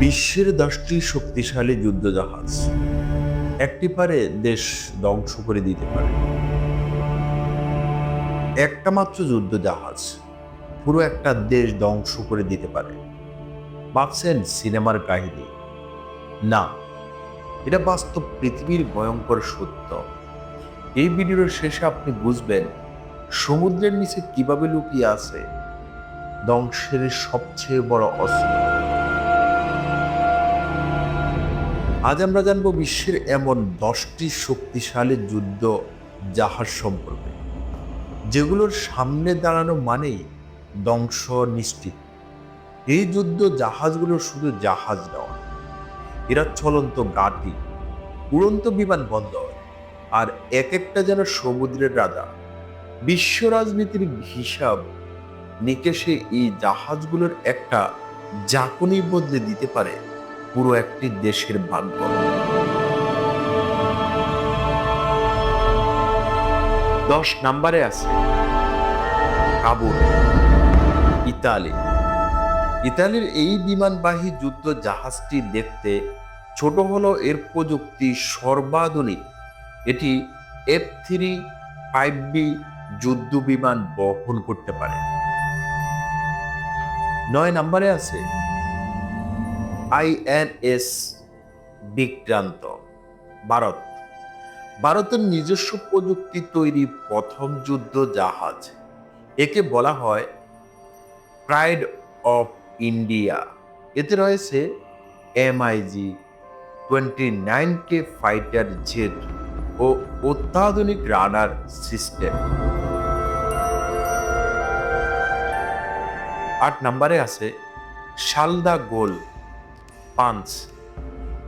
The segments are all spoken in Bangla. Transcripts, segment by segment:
বিশ্বের দশটি শক্তিশালী যুদ্ধজাহাজ। একটি পারে দেশ ধ্বংস করে দিতে পারে। একটা মাত্র যুদ্ধজাহাজ পুরো একটা দেশ ধ্বংস করে দিতে পারে। ভাবছেন সিনেমার কাহিনী? না, এটা বাস্তব পৃথিবীর ভয়ঙ্কর সত্য। এই ভিডিওর শেষে আপনি বুঝবেন সমুদ্রের নিচে কীভাবে লুকিয়ে আছে। ধ্বংসের সবচেয়ে বড় অস্ত্র। আজ আমরা জানব বিশ্বের এমন দশটি শক্তিশালী যুদ্ধ জাহাজ সম্পর্কে, যেগুলোর সামনে দাঁড়ানো মানেই ধ্বংস নিশ্চিত। এই যুদ্ধ জাহাজগুলো শুধু জাহাজ নয়, এরা চলন্ত গাটি উড়ন্ত বিমানবন্দর আর এক একটা যেন সমুদ্রের রাজা। বিশ্ব রাজনীতির হিসাব নিকেশে এই জাহাজগুলোর একটা জাকনি বদলে দিতে পারে পুরো একটি দেশের ভাগ্য। দশ নাম্বারে আছে কাবুল, ইতালি। ইতালির এই বিমানবাহী যুদ্ধ জাহাজটি দেখতে ছোট হলো এর প্রযুক্তি সর্বাধুনিক। এটি এফ থ্রি ফাইভ বি যুদ্ধ বিমান বহন করতে পারে। নয় নম্বরে আছে আইএনএস বিক্রান্ত, ভারত। ভারতের নিজস্ব প্রযুক্তি তৈরি প্রথম যুদ্ধ জাহাজ। একে বলা হয় প্রাইড অফ ইন্ডিয়া। এতে রয়েছে MiG twenty nine K fighter jet ও অত্যাধুনিক রানার সিস্টেম। আট নম্বরে আছে শালদা গোল। পাঞ্চ।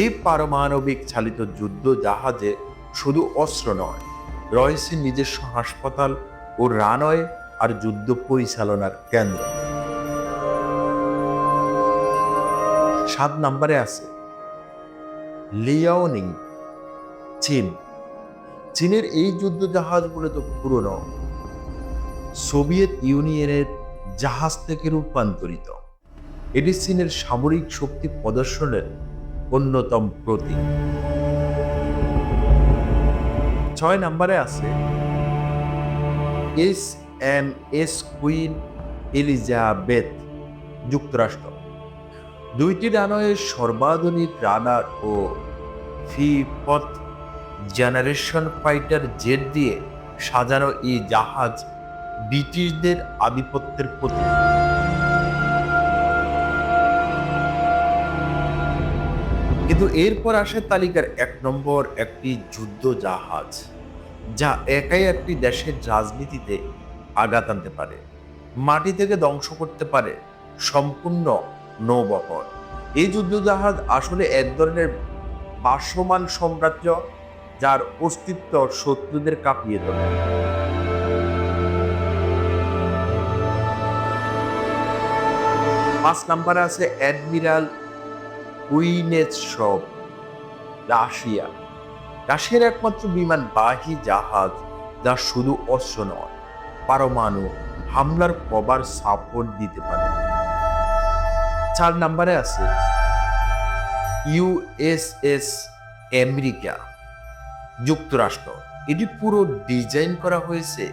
এই পারমাণবিক চালিত যুদ্ধ জাহাজে শুধু অস্ত্র নয়, রয়েছে নিজস্ব হাসপাতাল ও রানওয়ে আর যুদ্ধ পরিচালনার কেন্দ্র। সাত নম্বরে আছে লিয়াওনিং, চীন। চীনের এই যুদ্ধ জাহাজগুলো তো পুরনো। সোভিয়েত ইউনিয়নের জাহাজ থেকে রূপান্তরিত। এটি চীনের সামরিক শক্তি প্রদর্শনের অন্যতম প্রতীক। ছয় নম্বরে আছে, S M S Queen Elizabeth, যুক্তরাষ্ট্র। দুইটি রানওয়ের সর্বাধুনিক রানার ও ফিফথ জেনারেশন ফাইটার জেট দিয়ে সাজানো এই জাহাজ ব্রিটিশদের আধিপত্যের প্রতীক। কিন্তু এরপর আসে তালিকার এক নম্বর একটি যুদ্ধ জাহাজ যা একাই একটি দেশের রাজনীতিতে আঘাত আনতে পারে, মাটি থেকে ধ্বংস করতে পারে সম্পূর্ণ নৌবহর। এই যুদ্ধ জাহাজ আসলে এক ধরনের বাসমান সাম্রাজ্য, যার অস্তিত্ব শত্রুদের কাঁপিয়ে তোলে। পাঁচ নাম্বারে আছে অ্যাডমিরাল কুইনেৎসব রাশিয়া। রাশিয়ার একমাত্র বিমানবাহী জাহাজ যা শুধু অস্ত্র নয়, পারমাণু হামলার কবার সাপোর্ট দিতে পারে। চার নম্বরে আছে ইউএসএস আমেরিকা, যুক্তরাষ্ট্র। এটি পুরো ডিজাইন করা হয়েছে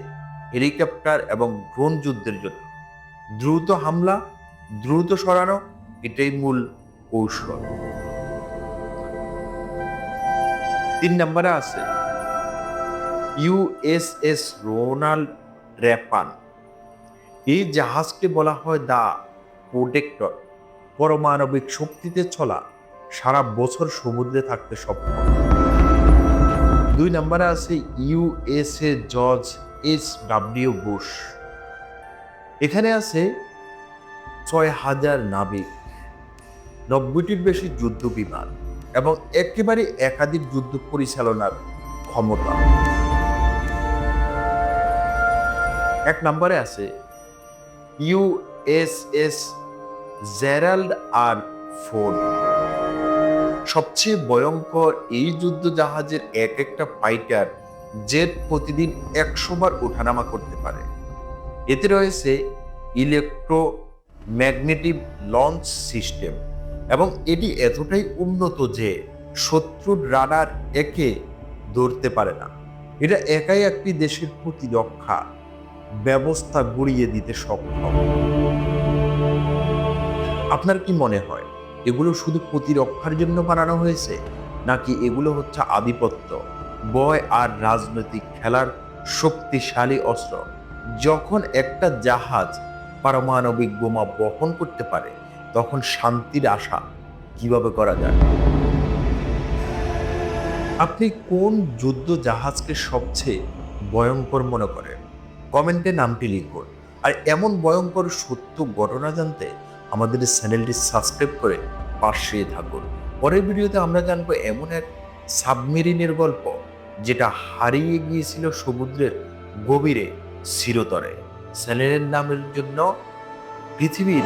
হেলিকপ্টার এবং ড্রোন যুদ্ধের জন্য। দ্রুত হামলা, দ্রুত সরানো, এটাই মূল কৌশল। তিন নম্বরে আছে ইউএসএস রোনাল্ড রেপান এই জাহাজকে বলা হয় দা প্রোটেক্টর। পারমাণবিক শক্তিতে চলা, সারা বছর সমুদ্রে থাকতে সক্ষম। দুই নম্বরে আছে USA George S W Bush এখানে আছে ছয় হাজার নাবিক। নব্বইটির বেশি যুদ্ধ বিমান এবং একেবারে একাধিক যুদ্ধ পরিচালনার ক্ষমতা। এক নম্বরে আছে ইউএসএস জেরাল্ড আর ফোর্ড। সবচেয়ে ভয়ঙ্কর এই যুদ্ধ জাহাজের এক একটা ফাইটার জেট প্রতিদিন একশো বার ওঠানামা করতে পারে। এতে রয়েছে ইলেকট্রো ম্যাগনেটিক লঞ্চ সিস্টেম। এবং এটি এতটাই উন্নত যে শত্রুর রাডার একে ধরতে পারে না। এটা একাই একটি দেশের প্রতিরক্ষা ব্যবস্থা গড়িয়ে দিতে সক্ষম। আপনার কি মনে হয়, এগুলো শুধু প্রতিরক্ষার জন্য বানানো হয়েছে, নাকি এগুলো হচ্ছে আধিপত্য, বয় আর রাজনৈতিক খেলার শক্তিশালী অস্ত্র, যখন একটা জাহাজ পারমাণবিক বোমা বহন করতে পারে? তখন শান্তির আশা কীভাবে করা যায়? আপনি কোন যুদ্ধ জাহাজকে সবচেয়ে ভয়ঙ্কর মনে করেন? কমেন্টে নামটি লিখুন। আর এমন ভয়ঙ্কর সত্য ঘটনা জানতে আমাদের চ্যানেলটি সাবস্ক্রাইব করে পাশে থাকুন। পরের ভিডিওতে আমরা জানব এমন এক সাবমেরিনের গল্প যেটা হারিয়ে গিয়েছিল সমুদ্রের গভীরে চিরতরে চ্যানেলের নামের জন্য পৃথিবীর